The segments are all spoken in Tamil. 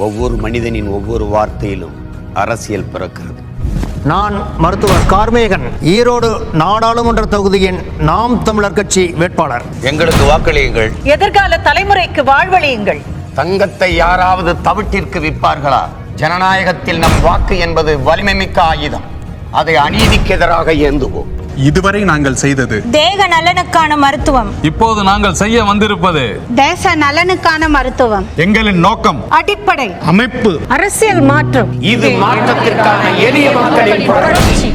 ஒவ்வொரு மனிதனின் ஒவ்வொரு வார்த்தையிலும் அரசியல் பிறக்கிறது. நான் மருத்துவர் கார்மேகன் ஈரோடு நாடாளுமன்ற தொகுதியின் நாம் தமிழர் கட்சி வேட்பாளர். எங்களுக்கு வாக்களியுங்கள். எதிர்கால தலைமுறைக்கு வாழ்வழியுங்கள். தங்கத்தை யாராவது தவிட்டிற்கு விற்பார்களா? ஜனநாயகத்தில் நம் வாக்கு என்பது வலிமை மிக்க ஆயுதம். அதை அநீதிக்கு எதிராக ஏந்துவோம். இதுவரை நாங்கள் செய்தது. தேக நலனுக்கான மருத்துவம். இப்போது நாங்கள் செய்ய வந்திருப்பது தேச நலனுக்கான மருத்துவம். எங்களின் நோக்கம் அடிப்படை. அமைப்பு. அரசியல் மாற்றம். இது மாற்றத்திற்கான எளிய மக்களின் புரட்சி.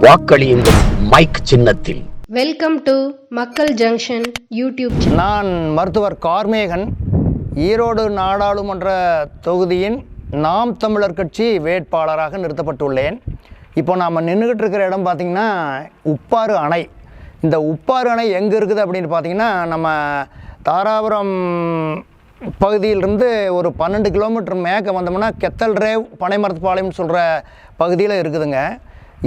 வாக்களியுங்கள் மைக் சின்னத்தில். Welcome to Makkal junction YouTube நான் மருத்துவர் கார்மேகன். ஈரோடு நாடாளுமன்ற தொகுதியின் நாம் தமிழர் கட்சி வேட்பாளராக நிறுத்தப்பட்டுள்ளேன். இப்போ நாம் நின்றுக்கிட்டு இருக்கிற இடம் பார்த்திங்கன்னா உப்பாறு அணை. இந்த உப்பாறு அணை எங்கே இருக்குது அப்படின்னு பார்த்தீங்கன்னா நம்ம தாராபுரம் பகுதியிலிருந்து ஒரு பன்னெண்டு கிலோமீட்டர் மேக்க வந்தோம்னா கெத்தல் ரேவ் பனைமரத்துப்பாளையம்னு சொல்கிற பகுதியில் இருக்குதுங்க.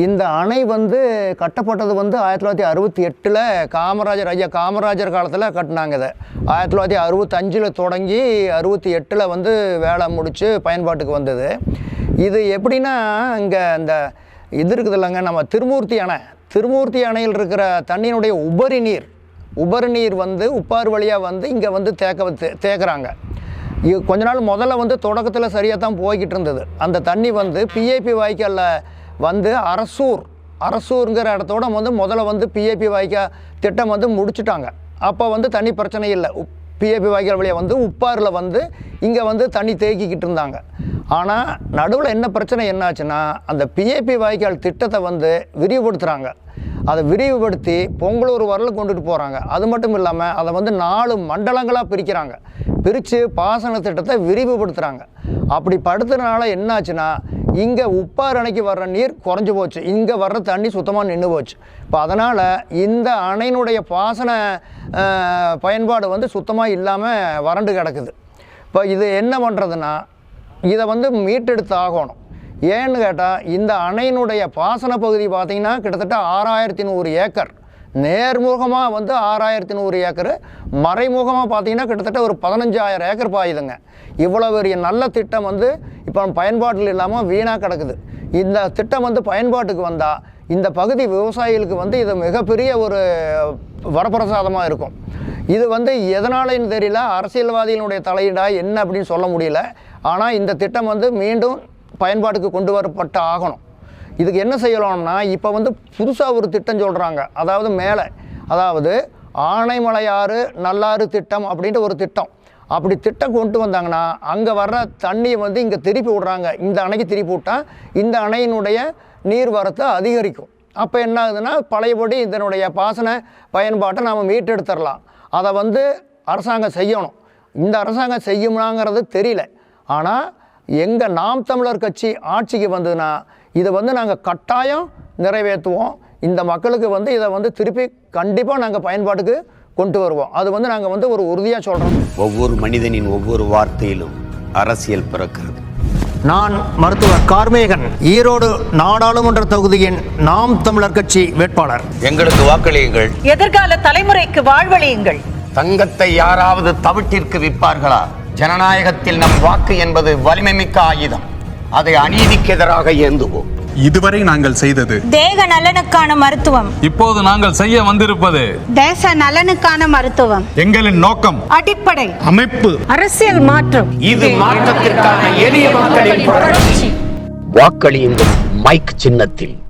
இந்த அணை வந்து கட்டப்பட்டது வந்து ஆயிரத்தி தொள்ளாயிரத்தி அறுபத்தி எட்டில் காமராஜர் ஐயா காமராஜர் காலத்தில் கட்டினாங்க இதை. ஆயிரத்தி தொள்ளாயிரத்தி அறுபத்தஞ்சில் தொடங்கி அறுபத்தி எட்டில் வந்து வேலை முடித்து பயன்பாட்டுக்கு வந்தது. இது எப்படின்னா இங்கே இந்த இது இருக்குது இல்லைங்க. நம்ம திருமூர்த்தி அணை. திருமூர்த்தி அணையில் இருக்கிற தண்ணியினுடைய உபரி நீர் உபரி நீர் வந்து உப்பாறு வழியாக வந்து இங்கே வந்து தேக்க வத்து- தேக்குறாங்க. கொஞ்ச நாள் முதல்ல வந்து தொடக்கத்தில் சரியாக தான் போய்கிட்டு இருந்தது. அந்த தண்ணி வந்து பிஏபி வாய்க்காலில் வந்து அரசூர் அரசூருங்கிற இடத்தோட வந்து முதல்ல வந்து பிஏபி வாய்க்கால் திட்டம் வந்து முடிச்சுட்டாங்க. அப்போ வந்து தண்ணி பிரச்சனை இல்லை. பிஏபி வாய்க்கால் வழியாக வந்து உப்பாரில் வந்து இங்கே வந்து தண்ணி தேக்கிக்கிட்டு இருந்தாங்க. ஆனால் நடுவில் என்ன பிரச்சனை என்னாச்சுன்னா அந்த பிஏபி வாய்க்கால் திட்டத்தை வந்து விரிவுபடுத்துகிறாங்க அதை விரிவுபடுத்தி பொங்கலூர் வரலும் கொண்டுட்டு போகிறாங்க அது மட்டும் இல்லாமல் அதை வந்து நாலு மண்டலங்களாக பிரிக்கிறாங்க. பிரித்து பாசன திட்டத்தை விரிவுபடுத்துகிறாங்க அப்படி படுத்துறதுனால என்னாச்சுன்னா இங்கே உப்பாறு அணைக்கு வர்ற நீர் குறைஞ்சி போச்சு. இங்கே வர்ற தண்ணி சுத்தமாக நின்று போச்சு. இப்போ அதனால் இந்த அணையினுடைய பாசன பயன்பாடு வந்து சுத்தமாக இல்லாமல் வறண்டு கிடக்குது. இப்போ இது என்ன பண்ணுறதுன்னா இதை வந்து மீட்டெடுத்து ஆகணும் ஏன்னு கேட்டால் இந்த அணையினுடைய பாசன பகுதி பார்த்திங்கன்னா கிட்டத்தட்ட ஆறாயிரத்தி நூறு ஏக்கர். நேர்முகமாக வந்து ஆறாயிரத்தி நூறு ஏக்கர். மறைமுகமாக பார்த்தீங்கன்னா கிட்டத்தட்ட ஒரு பதினஞ்சாயிரம் ஏக்கர் பாயுதுங்க. இவ்வளோ பெரிய நல்ல திட்டம் வந்து இப்போ பயன்பாட்டில் இல்லாமல் வீணாக கிடக்குது. இந்த திட்டம் வந்து பயன்பாட்டுக்கு வந்தால் இந்த பகுதி விவசாயிகளுக்கு வந்து இது மிகப்பெரிய ஒரு வரப்பிரசாதமாக இருக்கும். இது வந்து எதனாலன்னு தெரியல. அரசியல்வாதிகளுடைய தலையீடா என்ன அப்படின்னு சொல்ல முடியல. ஆனால் இந்த திட்டம் வந்து மீண்டும் பயன்பாட்டுக்கு கொண்டு வரப்பட்ட ஆகணும். இதுக்கு என்ன செய்யலாம்னா இப்போ வந்து புதுசாக ஒரு திட்டம் சொல்கிறாங்க அதாவது மேலே. அதாவது ஆனைமலையாறு நல்லாறு திட்டம் அப்படின்ட்டு ஒரு திட்டம். அப்படி திட்டம் கொண்டு வந்தாங்கன்னா அங்கே வர்ற தண்ணியை வந்து இங்கே திருப்பி விடுறாங்க. இந்த அணைக்கு திருப்பி விட்டால் இந்த அணையினுடைய நீர்வரத்து அதிகரிக்கும். அப்போ என்ன ஆகுதுன்னா பழையபடி இதனுடைய பாசன பயன்பாட்டை நாம் மீட்டெடுத்துடலாம். அதை வந்து அரசாங்கம் செய்யணும். இந்த அரசாங்கம் செய்யுமாங்கிறது தெரியல. ஆனால் எங்கள் நாம் தமிழர் கட்சி ஆட்சிக்கு வந்ததுன்னா இதை வந்து நாங்கள் கட்டாயம் நிறைவேற்றுவோம். இந்த மக்களுக்கு வந்து இதை வந்து திருப்பி கண்டிப்பாக நாங்கள் பயன்பாட்டுக்கு கொண்டு வருவோம். அது வந்து நாங்கள் வந்து ஒரு உறுதியாக சொல்கிறோம் ஒவ்வொரு மனிதனின் ஒவ்வொரு வார்த்தையிலும் அரசியல் பிறக்கிறது. நான் மருத்துவர் கார்மேகன். ஈரோடு நாடாளுமன்ற தொகுதியின் நாம் தமிழர் கட்சி வேட்பாளர். எங்களுக்கு வாக்களியுங்கள். எதிர்கால தலைமுறைக்கு வாழ்வழியுங்கள். தங்கத்தை யாராவது தவிட்டிற்கு விற்பார்களா? ஜனநாயகத்தில் நம் வாக்கு என்பது வலிமை மிக்க ஆயுதம். அதை அநீதிக்கு எதிராக ஏந்துவோம். இதுவரை நாங்கள் செய்தது. தேக நலனுக்கான மருத்துவம். இப்போது நாங்கள் செய்ய வந்திருப்பது தேச நலனுக்கான மருத்துவம். எங்களின் நோக்கம் அடிப்படை. அமைப்பு. அரசியல் மாற்றம். இது மாற்றத்திற்கான எளிய மக்களின் புரட்சி. வாக்களியுங்கள் மைக் சின்னத்தில்.